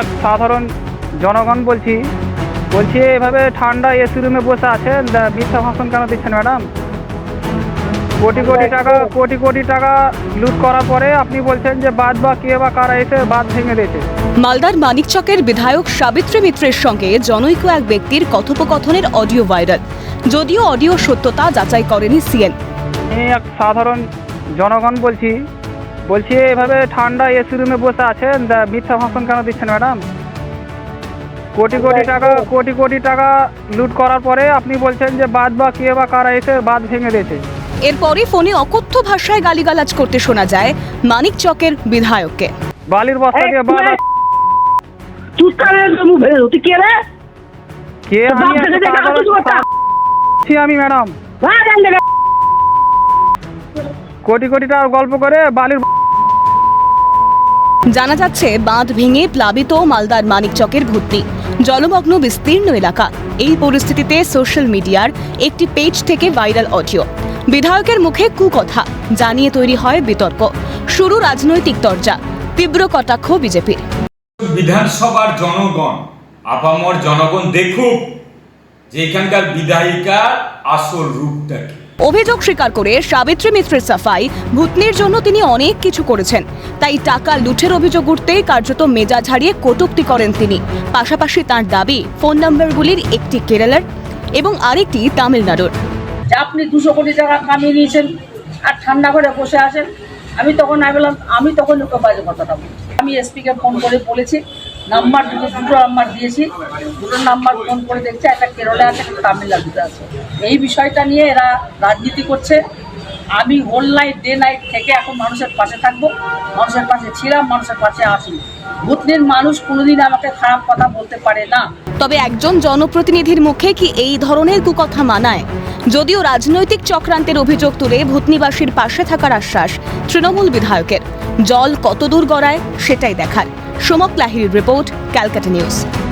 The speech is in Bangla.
এক সাধারণ জনগণ বলছি বলছি এভাবে ঠান্ডা এসি রুমে বসে আছেন? মিথ্যা ভাষণ কেন দিচ্ছেন ম্যাডাম? কোটি কোটি টাকা কোটি কোটি টাকা লুট করার পরে আপনি বলছেন যে বাদ বা কে বা কারা এসে বাদ ভেঙে দিয়েছে? মালদার মানিকচকের বিধায়ক সাবিত্রী মিত্রের সঙ্গে জনৈক এক ব্যক্তির কথোপকথনের অডিও ভাইরাল। যদিও অডিও সত্যতা যাচাই করেনি সিএন। এক সাধারণ জনগণ বলছি বলছি এভাবে ঠান্ডা এসি রুমে বসে আছেন মিথ্যা ভাষণ কেন দিচ্ছেন ম্যাডাম? কোটি কোটি টাকা কোটি কোটি টাকা লুট করার পরে আপনি বলছেন যে বাদ বা কে বা কারা এসে বাদ ভেঙে দিয়েছে। এরপরে ফোনে অকথ্য ভাষায় গালিগালাজ করতে শোনা যায় মানিক চকের বিধায়ককে। বালির বস্তা দিয়ে বাদ তুই কারে মুখ ভেঙে তুই কে রে? কে আমি আমি ম্যাডাম। কোটি কোটি টাকার গল্প করে বালির জানা যাচ্ছে, বাঁধ ভেঙে প্লাবিত মালদার মানিকচকের ভর্তি। জলমগ্ন, বিস্তীর্ণ এলাকা। এই পরিস্থিতিতে সোশ্যাল মিডিয়ার একটি পেজ থেকে ভাইরাল অডিও। বিধায়কের মুখে কুকথা। জানিয়ে তৈরি হয় বিতর্ক। শুরু রাজনৈতিক তরজা তীব্র কটাক্ষ বিজেপির। বিধানসভার জনগণ, আপামর জনগণ দেখুক যে এখানকার বিধায়িকার আসল রূপটা কি। অভিযোগ স্বীকার করে সাবিত্রী মিত্রের সাফাই ভূতনির জন্য তিনি অনেক কিছু করেছেন। তাই টাকা লুঠের অভিযোগ উঠতেই কার্যত মেজাজ হারিয়ে কটূক্তি করেন তিনি। পাশাপাশি তার দাবি ফোন নম্বরগুলির একটি কেরালার এবং আরেকটি তামিলনাড়ুর। আপনি দুশো কোটি টাকা কামিয়ে নিয়েছেন আর ঠান্ডা করে বসে আছেন, আমি তখন আমি বললাম, আমি তখন ওকে বাজে কথাটা আমি এসপিকে ফোন করে বলেছি নাম্বার দুটো দুটো নাম্বার দিয়েছি। দুটো নাম্বার ফোন করে দেখছে, একটা কেরলে আছে, একটা তামিলনাড়ুতে আছে। এই বিষয়টা নিয়ে এরা রাজনীতি করছে। আমি হোল নাইট ডে নাইট থেকে এখন মানুষের পাশে থাকব। মানুষের পাশে ছিলাম, মানুষের পাশে আছি ভূতনির মানুষ কোনোদিন আমাকে খারাপ কথা বলতে পারে না। তবে একজন জনপ্রতিনিধির মুখে কি এই ধরনের কুকথা মানায়? যদিও রাজনৈতিক চক্রান্তের অভিযোগ তুলে ভূতনিবাসীর পাশে থাকার আশ্বাস তৃণমূল বিধায়কের। জল কতদূর গড়ায়, সেটাই দেখার। Samak Lahiri report Calcutta news.